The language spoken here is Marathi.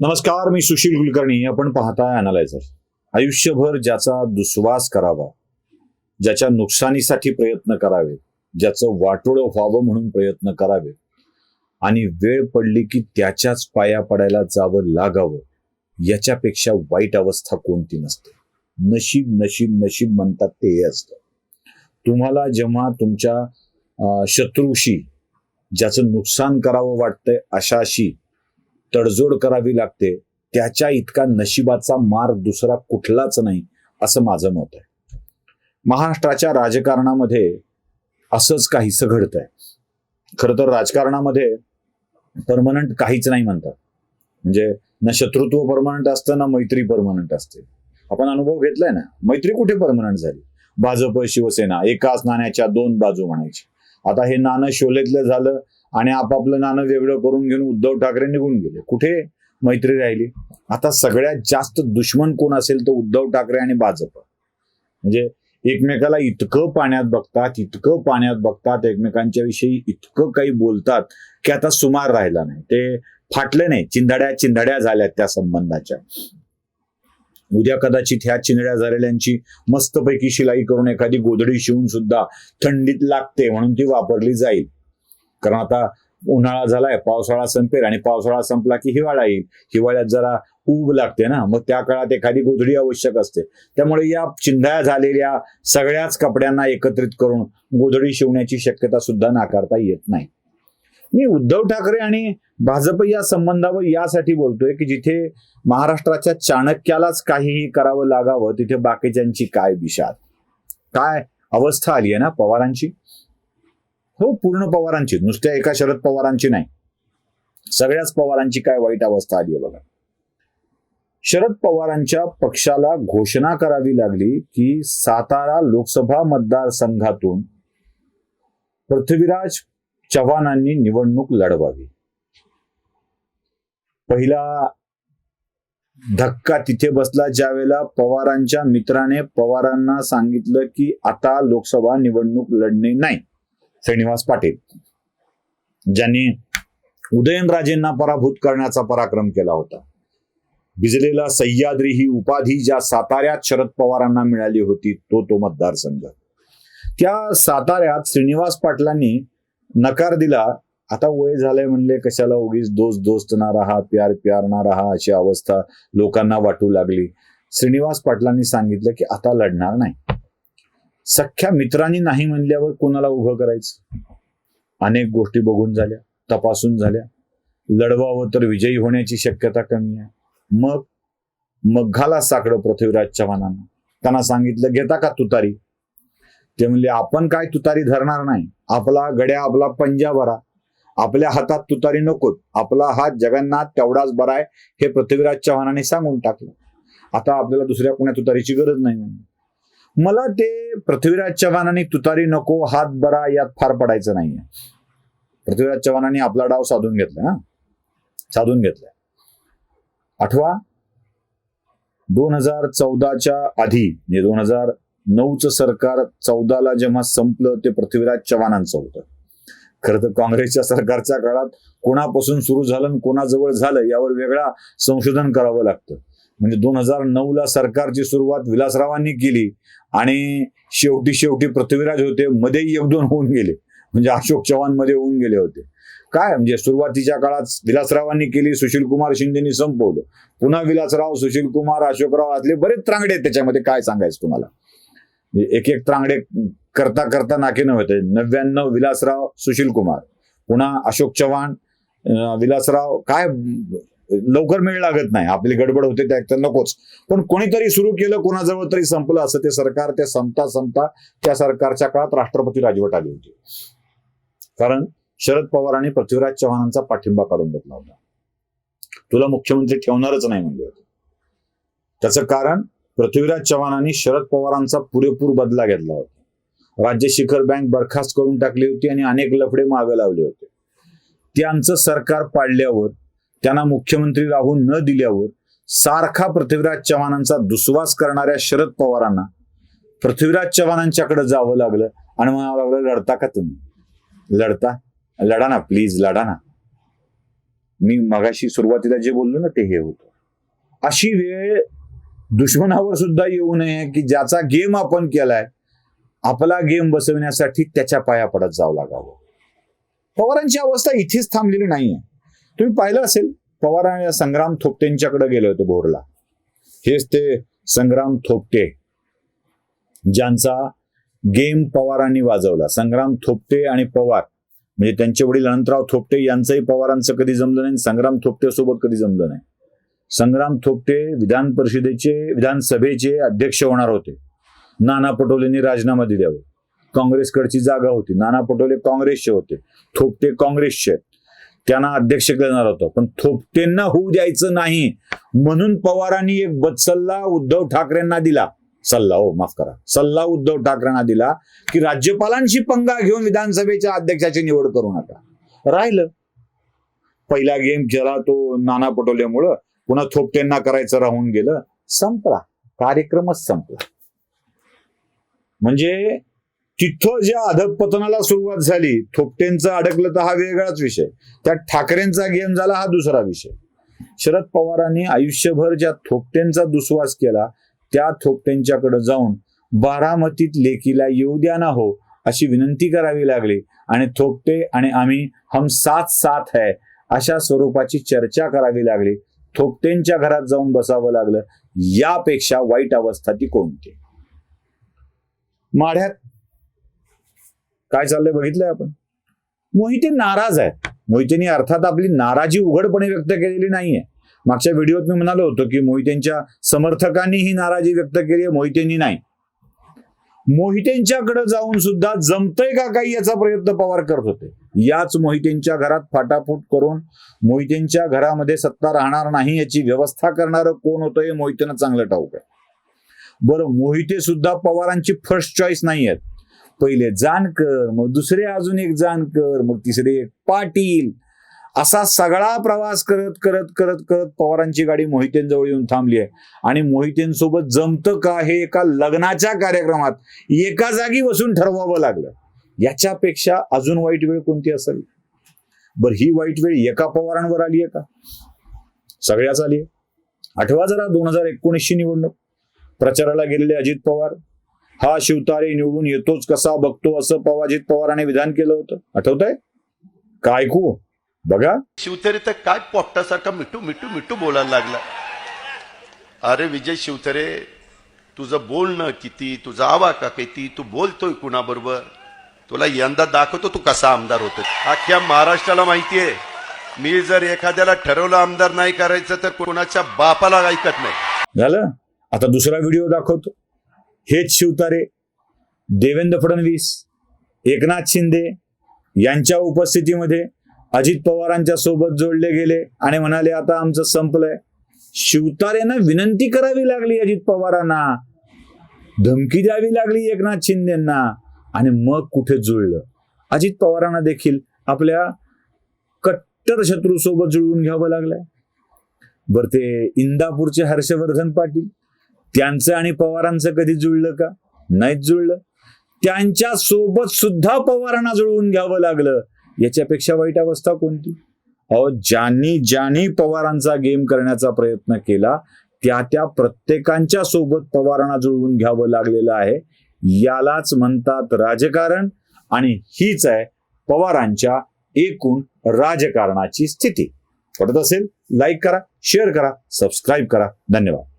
नमस्कार मी सुशील कुलकर्णी. आपण पाहताय अनालायझर आयुष्यभर ज्याचा दुस्वास करावा ज्याच्या नुकसानीसाठी प्रयत्न करावे ज्याचं वाटोळं व्हावं म्हणून प्रयत्न करावे आणि वेळ पडली की त्याच्याच पाया पडायला जावं लागावं याच्यापेक्षा वाईट अवस्था कोणती नसते. नशीब नशीब नशीब म्हणतात ते हे असतं. तुम्हाला जेव्हा तुमच्या शत्रूशी ज्याचं नुकसान करावं वाटतंय अशाशी तडजोड करावी लागते. त्याच्या इतका नशिबाचा मार्ग दुसरा कुठलाच नाही असं माझं मत आहे. महाराष्ट्राच्या राजकारणामध्ये असंच काहीसं घडतंय. खरं तर राजकारणामध्ये परमनंट काहीच नाही म्हणतात. म्हणजे ना शत्रुत्व परमनंट असतं ना मैत्री परमनंट असते. आपण अनुभव घेतलाय ना? मैत्री कुठे परमनंट झाली? भाजप शिवसेना एकाच नाण्याच्या दोन बाजू म्हणायची. आता हे नाणं शोलेतलं झालं आणि आपापलं नाणं वेगळं करून घेऊन उद्धव ठाकरे निघून गेले. कुठे? मैत्री राहिली. आता सगळ्यात जास्त दुश्मन कोण असेल तर उद्धव ठाकरे आणि भाजप. म्हणजे एकमेकाला इतकं पाण्यात बघतात इतकं पाण्यात बघतात एकमेकांच्या विषयी इतकं काही बोलतात की आता सुमार राहिला नाही. ते फाटले नाही. चिंधाड्या चिंधाड्या झाल्यात त्या संबंधाच्या. उद्या कदाचित ह्या चिंधड्या झालेल्यांची मस्तपैकी शिलाई करून एखादी गोधडी शिवून सुद्धा थंडीत लागते म्हणून ती वापरली जाईल. कारण आता उन्हाळा झालाय पावसाळा संपेल आणि पावसाळा संपला की हिवाळा येईल. हिवाळ्यात जरा ऊब लागते ना मग त्या काळात एखादी गोधडी आवश्यक असते. त्यामुळे या चिंध्या झालेल्या सगळ्याच कपड्यांना एकत्रित करून गोधडी शिवण्याची शक्यता सुद्धा नाकारता येत नाही. मी उद्धव ठाकरे आणि भाजप या संबंधावर यासाठी बोलतोय की जिथे महाराष्ट्राच्या चाणक्यालाच काहीही करावं लागावं तिथे बाकीच्यांची काय विषाद काय अवस्था आली आहे ना पवारांची? हो पूर्ण पवारांची. नुसत्या एका शरद पवारांची नाही. सगळ्याच पवारांची काय वाईट अवस्था आली आहे बघा. शरद पवारांच्या पक्षाला घोषणा करावी लागली की सातारा लोकसभा मतदारसंघातून पृथ्वीराज चव्हाणांनी निवडणूक लढवावी. पहिला धक्का तिथे बसला ज्यावेळेला पवारांच्या मित्राने पवारांना सांगितलं की आता लोकसभा निवडणूक लढणे नाही. श्रीनिवास पाटील. ज्यांनी उदयनराजेंना पराभूत करण्याचा पराक्रम केला होता. भिजलेला सह्याद्री ही उपाधी ज्या साताऱ्यात शरद पवारांना मिळाली होती तो तो मतदारसंघ. त्या साताऱ्यात श्रीनिवास पाटलांनी नकार दिला आता वय झालंय म्हणले कशाला उगीच दोस्त दोस्त ना राहा प्यार प्यार ना राहा अशी अवस्था लोकांना वाटू लागली. श्रीनिवास पाटलांनी सांगितलं की आता लढणार नाही. सख्या मित्रांनी नाही म्हणल्यावर कोणाला उभं करायचं? अनेक गोष्टी बघून झाल्या तपासून झाल्या. लढवावं तर विजयी होण्याची शक्यता कमी आहे. मग मग घाला साकडं पृथ्वीराज चव्हाणांना त्यांना सांगितलं घेता का तुतारी? ते म्हणले आपण काय तुतारी धरणार नाही. आपला गड्या आपला पंजा भरा. आपल्या हातात तुतारी नकोत. आपला हात जगन्नाथ तेवढाच बरा आहे हे पृथ्वीराज चव्हाणांनी सांगून टाकलं. आता आपल्याला दुसऱ्या कोण्या तुतारीची गरज नाही म्हणून. मला ते पृथ्वीराज चव्हाणांनी तुतारी नको हात बरा यात फार पडायचं नाहीये. पृथ्वीराज चव्हाणांनी आपला डाव साधून घेतला ना साधून घेतलाय आठवा दोन हजार चौदाच्या आधी म्हणजे दोन हजार नऊचं सरकार चौदाला जेव्हा संपलं ते पृथ्वीराज चव्हाणांचं होतं. खरं तर काँग्रेसच्या सरकारच्या काळात कोणापासून सुरू झालं आणि कोणाजवळ झालं यावर वेगळा संशोधन करावं लागतं. म्हणजे दोन हजार नऊ ला सरकारची सुरुवात विलासरावांनी केली आणि शेवटी शेवटी पृथ्वीराज होते मध्ये एक दोन होऊन गेले. म्हणजे अशोक चव्हाणमध्ये होऊन गेले होते. काय? म्हणजे सुरुवातीच्या काळात विलासरावांनी केली सुशील कुमार शिंदेनी संपवलं. पुन्हा विलासराव सुशील कुमार अशोकराव असले बरेच त्रांगडे आहेत त्याच्यामध्ये. काय सांगायचं तुम्हाला? म्हणजे एक एक त्रांगडे करता करता नाके होते. नव्याण्णव विलासराव सुशील कुमार पुन्हा अशोक चव्हाण विलासराव. काय? लवकर मेळ लागत नाही. आपली गडबड होते त्या तर नकोच. पण कोणीतरी सुरू केलं कोणाजवळ तरी संपलं असं ते सरकार त्या संपता संपता त्या सरकारच्या काळात राष्ट्रपती राजवट आली होती. कारण शरद पवारांनी पृथ्वीराज चव्हाणांचा पाठिंबा काढून घेतला होता. तुला मुख्यमंत्री ठेवणारच नाही म्हणले होते. त्याचं कारण पृथ्वीराज चव्हाणांनी शरद पवारांचा पुरेपूर बदला घेतला होता. राज्य शिखर बँक बरखास्त करून टाकली होती आणि अनेक लफडे मागे लावले होते. त्यांचं सरकार पाडल्यावर त्यांना मुख्यमंत्री राहून न दिल्यावर सारखा पृथ्वीराज चव्हाणांचा दुस्वास करणाऱ्या शरद पवारांना पृथ्वीराज चव्हाणांच्याकडे जावं लागलं आणि म्हणावं लागलं लढता का तुम्ही? लढता? लढा ना प्लीज लढा ना. मी मगाशी सुरुवातीला जे बोललो ना ते हे होतं. अशी वेळ दुश्मनावर सुद्धा येऊ नये की ज्याचा गेम आपण केलाय आपला गेम बसवण्यासाठी त्याच्या पाया पडत जावं लागावं. पवारांची अवस्था इथेच थांबलेली नाहीये. तुम्ही पाहिलं असेल पवार संग्राम थोपटेंच्याकडे गेले होते भोरला हेच ते संग्राम थोपटे ज्यांचा गेम पवारांनी वाजवला. संग्राम थोपटे आणि पवार म्हणजे त्यांचे वडील अनंतराव थोपटे यांचंही पवारांचं कधी जमलं नाही संग्राम थोपटे सोबत कधी जमलं नाही. संग्राम थोपटे विधान परिषदेचे विधानसभेचे अध्यक्ष होणार होते. नाना पटोलेंनी राजीनामा दिल्यावर. काँग्रेसकडची जागा होती. नाना पटोले काँग्रेसचे होते. थोपटे काँग्रेसचे. आहेत. त्यांना अध्यक्ष करणार होतो. पण थोपटेंना होऊ द्यायचं नाही. म्हणून पवारांनी एक बदसल्ला उद्धव ठाकरेंना दिला. सल्ला हो माफ करा. सल्ला उद्धव ठाकरेंना दिला की राज्यपालांशी पंगा घेऊन विधानसभेच्या अध्यक्षाची निवड करू नका. राहिलं. पहिला गेम खेळा तो नाना पटोलेमुळं. पुन्हा थोपटेंना करायचं राहून गेलं. संपला. कार्यक्रमच संपला. म्हणजे तिथं ज्या अधपतनाला सुरुवात झाली थोपटेंचं अडकलं तर हा वेगळाच विषय. त्यात ठाकरेंचा गेम झाला हा दुसरा विषय. शरद पवारांनी आयुष्यभर ज्या थोपटेंचा दुस्वास केला त्या थोपटेंच्याकडे जाऊन बारामतीत लेकीला येऊ द्या ना हो अशी विनंती करावी लागली. आणि थोपटे आणि आम्ही हम साथ साथ है अशा स्वरूपाची चर्चा करावी लागली. थोपटेंच्या घरात जाऊन बसावं लागलं. यापेक्षा वाईट अवस्था ती कोणती? माढ्यात काय चाललंय बघितलंय आपण? मोहिते नाराज आहेत. मोहितेनी अर्थात आपली नाराजी उघडपणे व्यक्त केलेली नाहीये. मागच्या व्हिडिओत मी म्हणालो होतो की मोहितेंच्या समर्थकांनी ही नाराजी व्यक्त केली आहे मोहितेंनी नाही. मोहितेंच्याकडे जाऊन सुद्धा जमतंय का काही याचा प्रयत्न पवार करत होते? याच मोहितेंच्या घरात फाटाफूट करून मोहितेंच्या घरामध्ये सत्ता राहणार नाही याची व्यवस्था करणारं कोण होतं हे मोहितेनं चांगलं ठाऊक आहे. बरं मोहिते सुद्धा पवारांची फर्स्ट चॉईस नाही आहेत पहिले जानकर मग दुसरे अजून एक जानकर मग तिसरे एक पाटील. असा सगळा प्रवास करत करत करत करत पवारांची गाडी मोहितेंजवळ येऊन थांबली आहे. आणि मोहितेंसोबत जमतं का हे एका लग्नाच्या कार्यक्रमात एका जागी बसून ठरवावं लागलं. याच्यापेक्षा अजून वाईट वेळ कोणती असेल बर ही वाईट वेळ एका पवारांवर आली आहे का? सगळ्याच आली आहे आठवा जरा दोन हजार एकोणीसची निवडणूक. प्रचाराला गेलेले अजित पवार हा शिवतारे निवडून येतोच कसा बघतो असं पवार अजित पवारांनी विधान केलं होतं. आठवत आहे काय ऐकू? बघा. शिवतरे तर काय पोपटासारखा मिठू मिठू मिठू बोलायला लागला. अरे विजय शिवतरे तुझं बोलणं किती तुझा आवाका किती तू बोलतोय कुणाबरोबर? तुला यंदा दाखवतो तू कसा आमदार होतो अख्ख्या महाराष्ट्राला माहितीये मी जर एखाद्याला ठरवलं आमदार नाही करायचं तर कोणाच्या बापाला ऐकत नाही. झालं? आता दुसरा व्हिडिओ दाखवतो. हेच शिवतारे देवेंद्र फडणवीस एकनाथ शिंदे यांच्या उपस्थितीमध्ये अजित पवारांच्या सोबत जोडले गेले आणि म्हणाले आता आमचं संपलंय. शिवतारेनं विनंती करावी लागली अजित पवारांना. धमकी द्यावी लागली एकनाथ शिंदेना. आणि मग कुठे जुळलं? अजित पवारांना देखील आपल्या कट्टर शत्रू सोबत जुळवून घ्यावं लागलंय. बर ते इंदापूरचे हर्षवर्धन पाटील त्यांचं आणि पवारांचं कधी जुळलं का? नाहीच जुळलं. त्यांच्यासोबत सुद्धा पवारांना जुळवून घ्यावं लागलं. याच्यापेक्षा वाईट अवस्था कोणती? अहो ज्यांनी ज्यांनी पवारांचा गेम करण्याचा प्रयत्न केला त्या त्या प्रत्येकांच्या सोबत पवारांना जुळवून घ्यावं लागलेलं आहे. यालाच म्हणतात राजकारण आणि हीच आहे पवारांच्या एकूण राजकारणाची स्थिती. पडत असेल लाईक करा शेअर करा सबस्क्राईब करा. धन्यवाद.